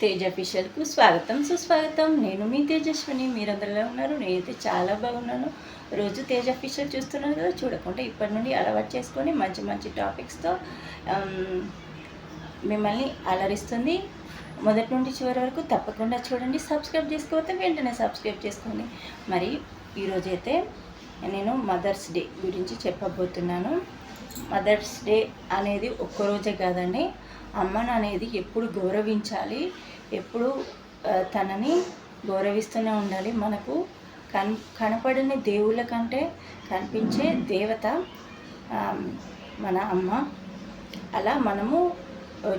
తేజ ఫిషర్కు స్వాగతం సుస్వాగతం. నేను మీ తేజస్విని. మీరందరిలో ఉన్నారు? నేనైతే చాలా బాగున్నాను. రోజు తేజ ఫిషర్ చూస్తున్నాను కదా చూడకుండా ఇప్పటి నుండి అలవాటు చేసుకొని మంచి మంచి టాపిక్స్తో మిమ్మల్ని అలరిస్తుంది. మొదటి నుండి చివరి వరకు తప్పకుండా చూడండి. సబ్స్క్రైబ్ చేసుకోకపోతే వెంటనే సబ్స్క్రైబ్ చేసుకోండి. మరి ఈరోజైతే నేను మదర్స్ డే గురించి చెప్పబోతున్నాను. మదర్స్ డే అనేది ఒక్కరోజే కాదండి. అమ్మను అనేది ఎప్పుడు గౌరవించాలి ఎప్పుడు తనని గౌరవిస్తూనే ఉండాలి. మనకు కన్ కనపడని దేవుళ్ళ కంటే కనిపించే దేవత మన అమ్మ. అలా మనము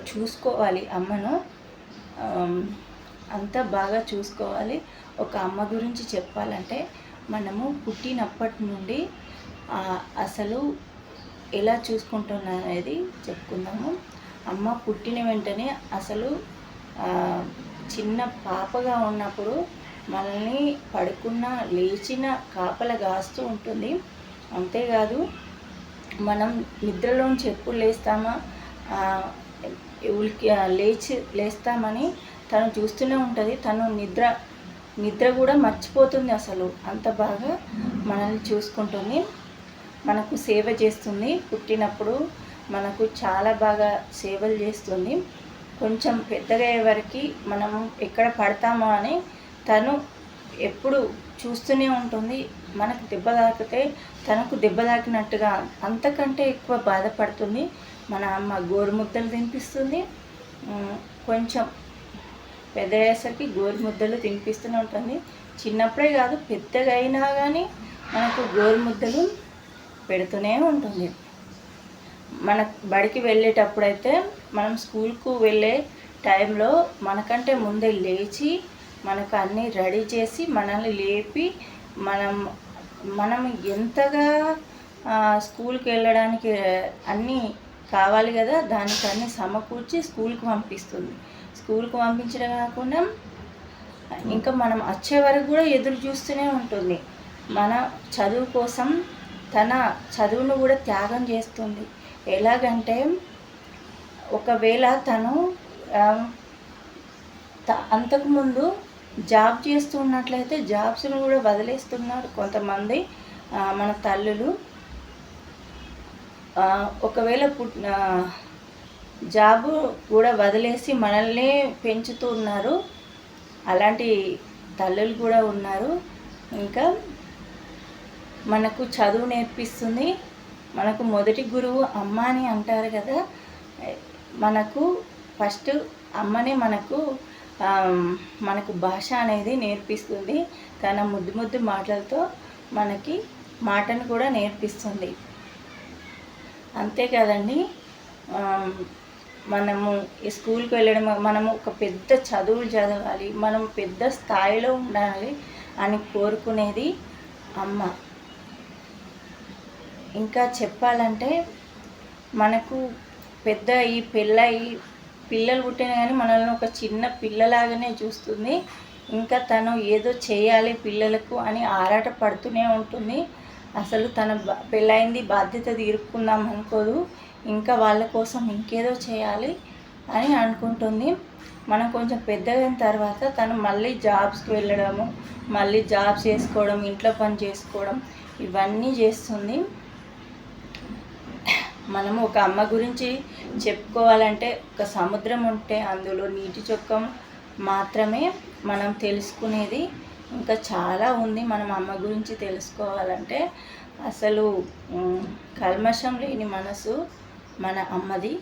చూసుకోవాలి అమ్మను. అంత బాగా చూసుకోవాలి. ఒక అమ్మ గురించి చెప్పాలంటే మనము పుట్టినప్పటి నుండి అసలు ఎలా చూసుకుంటున్నా అనేది చెప్పుకుందాము. అమ్మ పుట్టిన వెంటనే అసలు చిన్న పాపగా ఉన్నప్పుడు మనల్ని పడుకున్న లేచిన కాపల కాస్తూ ఉంటుంది. అంతేకాదు మనం నిద్రలోంచి ఎప్పుడు లేస్తామా? ఉలికి లేచి లేస్తామని తను చూస్తూనే ఉంటుంది. తను నిద్ర నిద్ర కూడా మర్చిపోతుంది అసలు. అంత బాగా మనల్ని చూసుకుంటుంది. మనకు సేవ చేస్తుంది. పుట్టినప్పుడు మనకు చాలా బాగా సేవలు చేస్తుంది. కొంచెం పెద్దగా అయ్యేవరకు మనం ఎక్కడ పడతామో అని తను ఎప్పుడు చూస్తూనే ఉంటుంది. మనకు దెబ్బ తాకితే తనకు దెబ్బ తాకినట్టుగా అంతకంటే ఎక్కువ బాధపడుతుంది. మన అమ్మ గోరుముద్దలు తినిపిస్తుంది. కొంచెం పెద్ద అయ్యేసరికి గోరుముద్దలు తినిపిస్తూనే ఉంటుంది. చిన్నప్పుడే కాదు పెద్దగా అయినా కానీ మనకు గోరుముద్దలు పెడుతూనే ఉంటుంది. మన బడికి వెళ్ళేటప్పుడైతే మనం స్కూల్కు వెళ్ళే టైంలో మనకంటే ముందే లేచి మనకు అన్నీ రెడీ చేసి మనల్ని లేపి మనం మనం ఎంతగా స్కూల్కి వెళ్ళడానికి అన్నీ కావాలి కదా దానికి అన్నీ సమకూర్చి స్కూల్కి పంపిస్తుంది. స్కూల్కి పంపించడం కాకుండా ఇంకా మనం వచ్చే వరకు కూడా ఎదురు చూస్తూనే ఉంటుంది. మన చదువు కోసం తన చదువును కూడా త్యాగం చేస్తుంది. ఎలాగంటే ఒకవేళ తను త- అంతకుముందు జాబ్ చేస్తూ ఉన్నట్లయితే జాబ్స్ను కూడా వదిలేస్తున్నారు కొంతమంది మన తల్లులు. ఒకవేళ పుట్ జాబ్ కూడా వదిలేసి మనల్ని పెంచుతూ ఉన్నారు అలాంటి తల్లులు కూడా ఉన్నారు. ఇంకా మనకు చదువు నేర్పిస్తుంది. మనకు మొదటి గురువు అమ్మ అని అంటారు కదా మనకు ఫస్ట్ అమ్మనే మనకు మనకు భాష అనేది నేర్పిస్తుంది. తన ముద్దు ముద్దు మాటలతో మనకి మాటను కూడా నేర్పిస్తుంది. అంతేకాదండి మనము ఈ స్కూల్కి వెళ్ళడం మనము ఒక పెద్ద చదువులు చదవాలి మనం పెద్ద స్థాయిలో ఉండాలి అని కోరుకునేది అమ్మ. ఇంకా చెప్పాలంటే మనకు పెద్ద ఈ పెళ్ళయి పిల్లలు పుట్టిన కానీ మనల్ని ఒక చిన్న పిల్లలాగానే చూస్తుంది. ఇంకా తను ఏదో చేయాలి పిల్లలకు అని ఆరాట పడుతూనే ఉంటుంది. అసలు తన బ- పెళ్ళయింది బాధ్యత తీరుకుందాం అనుకోదు. ఇంకా వాళ్ళ కోసం ఇంకేదో చేయాలి అని అనుకుంటుంది. మనం కొంచెం పెద్దగైన తర్వాత తను మళ్ళీ జాబ్స్కి వెళ్ళడము మళ్ళీ జాబ్స్ చేసుకోవడం ఇంట్లో పని చేసుకోవడం ఇవన్నీ చేస్తుంది. మనము ఒక అమ్మ గురించి చెప్పుకోవాలంటే ఒక సముద్రం ఉంటే అందులో నీటి చొక్కం మాత్రమే మనం తెలుసుకునేది ఇంకా చాలా ఉంది మనం అమ్మ గురించి తెలుసుకోవాలంటే. అసలు కల్మషం లేని మనసు మన అమ్మది.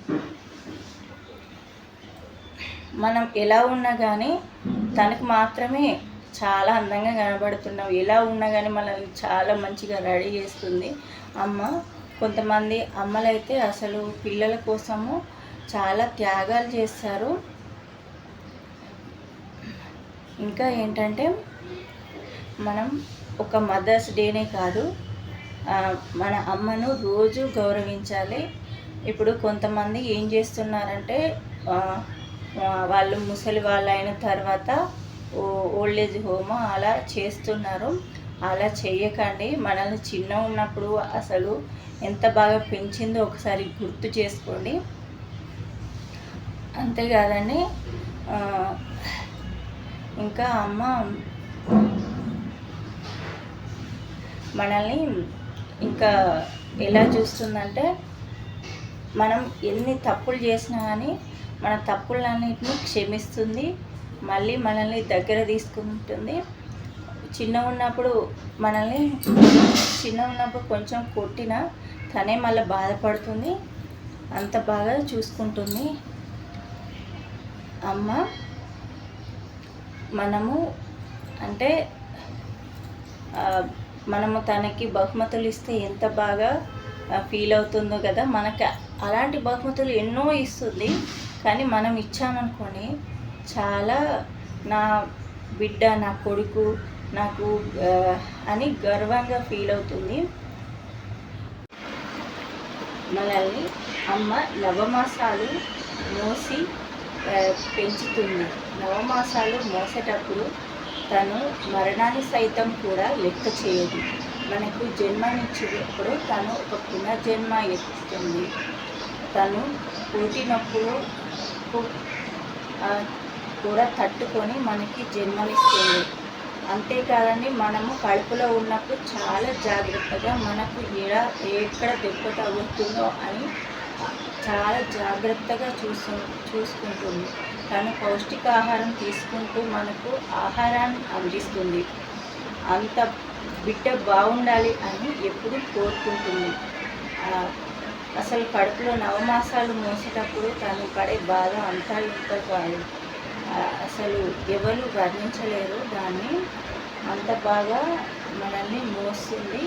మనం ఎలా ఉన్నా కానీ తనకు మాత్రమే చాలా అందంగా కనబడుతున్నాం ఎలా ఉన్నా కానీ మనల్ని చాలా మంచిగా రెడీ చేస్తుంది. అమ్మ కొంతమంది అమ్మలైతే అసలు పిల్లల కోసము చాలా త్యాగాలు చేస్తారు. ఇంకా ఏంటంటే మనం ఒక మదర్స్ డేనే కాదు మన అమ్మను రోజు గౌరవించాలి. ఇప్పుడు కొంతమంది ఏం చేస్తున్నారంటే వాళ్ళు ముసలి వాళ్ళు అయిన తర్వాత ఓల్డ్ ఏజ్ హోమ్ అలా చేస్తున్నారు. అలా చేయకండి మనల్ని చిన్న ఉన్నప్పుడు అసలు ఎంత బాగా పెంచిందో ఒకసారి గుర్తు చేసుకోండి. అంతేకాదండి ఇంకా అమ్మ మనల్ని ఇంకా ఎలా చూస్తుందంటే మనం ఎన్ని తప్పులు చేసినా కానీ మన తప్పులన్నిటిని క్షమిస్తుంది. మళ్ళీ మనల్ని దగ్గర తీసుకుంటుంది. చిన్న ఉన్నప్పుడు మనల్ని చిన్న ఉన్నప్పుడు కొంచెం కొట్టినా తనే మళ్ళీ బాధపడుతుంది. అంత బాగా చూసుకుంటుంది. అమ్మ మనము అంటే మనము తనకి బహుమతులు ఇస్తే ఎంత బాగా ఫీల్ అవుతుందో కదా మనకి అలాంటి బహుమతులు ఎన్నో ఇస్తుంది. కానీ మనం ఇచ్చామనుకోని చాలా నా బిడ్డ నా కొడుకు నాకు అని గర్వంగా ఫీల్ అవుతుంది. మనల్ని అమ్మ నవమాసాలు మోసి పెంచుతుంది. నవమాసాలు మోసేటప్పుడు తను మరణాన్ని సైతం కూడా లెక్క చేయదు. మనకు జన్మనిచ్చినప్పుడు తను ఒక పునర్జన్మ ఇస్తుంది తను పుట్టినప్పుడు కూడా తట్టుకొని మనకి జన్మనిస్తుంది. అంతేకాదండి మనము కడుపులో ఉన్నప్పుడు చాలా జాగ్రత్తగా మనకు ఎడ ఎక్కడ దెబ్బ తగులుతుందో అని చాలా జాగ్రత్తగా చూసు చూసుకుంటుంది. తను పౌష్టికాహారం తీసుకుంటూ మనకు ఆహారాన్ని అందిస్తుంది. అంత బిడ్డ బాగుండాలి అని ఎప్పుడు కోరుకుంటుంది. అసలు కడుపులో నవమాసాలు మోసేటప్పుడు తను పడే బాధ అంతా ఇంత కాదు. అసలు ఎవరు వర్ణించలేరు. దాన్ని అంత బాగా మనల్ని మోస్తుంది.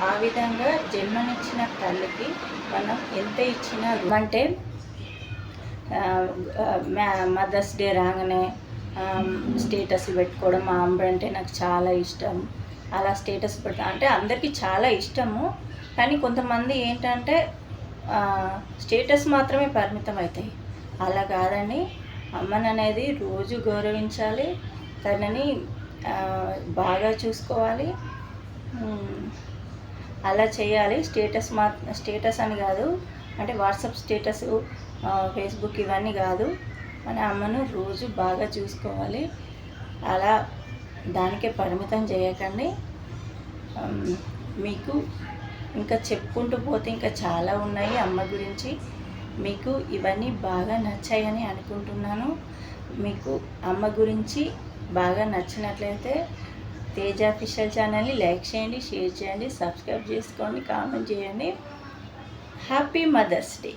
ఆ విధంగా జన్మనిచ్చిన తల్లికి మనం ఎంత ఇచ్చినా అంటే మదర్స్ డే రాగానే స్టేటస్ పెట్టుకోవడం మా అమ్మ అంటే నాకు చాలా ఇష్టం. అలా స్టేటస్ పెడతా అంటే అందరికీ చాలా ఇష్టము. కానీ కొంతమంది ఏంటంటే స్టేటస్ మాత్రమే పరిమితం అవుతాయి. అలా కాదండి. అమ్మని అనేది రోజు గౌరవించాలి తనని బాగా చూసుకోవాలి. అలా చేయాలి. స్టేటస్ మా స్టేటస్ అని కాదు. అంటే వాట్సాప్ స్టేటస్ ఫేస్బుక్ ఇవన్నీ కాదు. మన అమ్మను రోజు బాగా చూసుకోవాలి. అలా దానికే పరిమితం చేయకండి. మీకు ఇంకా చెప్పుకుంటూ పోతే ఇంకా చాలా ఉన్నాయి అమ్మ గురించి. మీకు ఇవన్నీ బాగా నచ్చాయని అనుకుంటున్నాను. మీకు అమ్మ గురించి బాగా నచ్చినట్లయితే తేజ అఫీషియల్ ఛానల్ని లైక్ చేయండి షేర్ చేయండి సబ్స్క్రైబ్ చేసుకోండి కామెంట్ చేయండి. Happy Mother's Day!